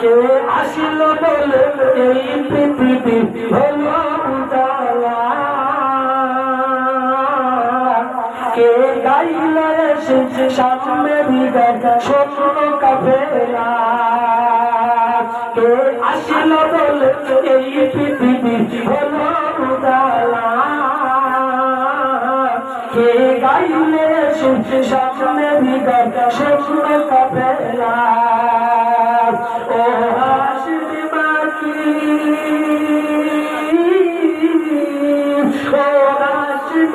কে আসিল বলে এই পৃথিবী হলো উজালা? কে গাইল এসে সামনে বিদায় শোনো কাফেলা? কে আসিল বলে এই পৃথিবী হলো উজালা? কে গাইলে এসে সামনে বিদায় শোনো কাফেলা?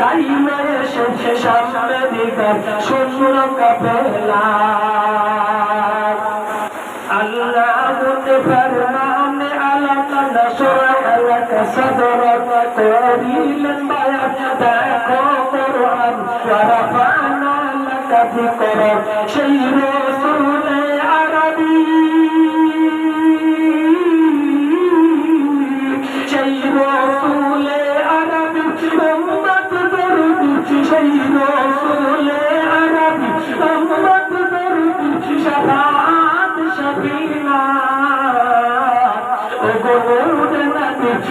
কে গাইল এসে সামনে দিকে শূন্য কাপেলা আল্লাহ ফরমান আলাক নসর আলাক সদরক করিলেন বায়াত দেখো কোরআন ওয়ারাফানা লাক যিকরক সেই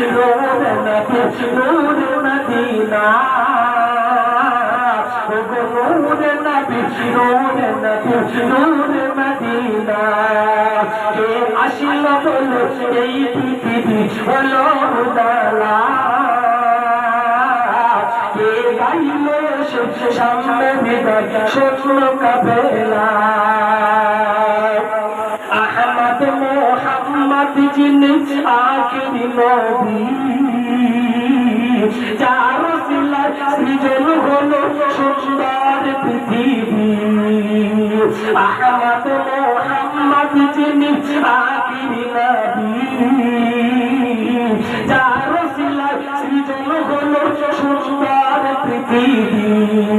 নূর নবী নূর মদিনা ও গো নূর নবী নূর নবী নূর মদিনা কে আসিল বলো এই পৃথিবী হলো উদালা সামনে বিদায় শোনো কাবেলা আহমদ মোহাম্মদ যিনি আখিরি নবী যার সিলার সৃজন হলো সুন্দর পৃথিবী আহমদ মোহাম্মদ যিনি আখিরি নবী যার সিলার সৃজন হলো সুন্দর পৃথিবী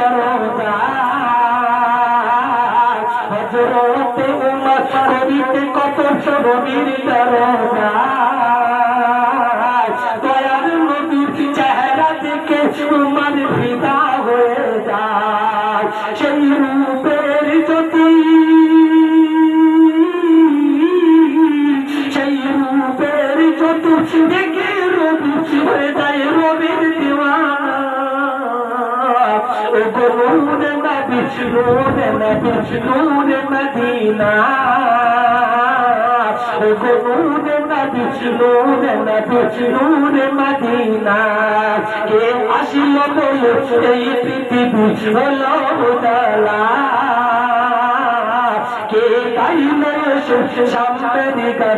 করিতে কত ছবির দয়ার নদীর চেহারা দেখে উমর ফিদা হয়ে যায়। সেই রূপের নূর নবী নূর নবী নূর মদিনা। গো নূর নবী নূর নবী নূর মদিনা। কে আসিল বলো এই পৃথিবী হলো উজালা কে গাইল সামনে দিকে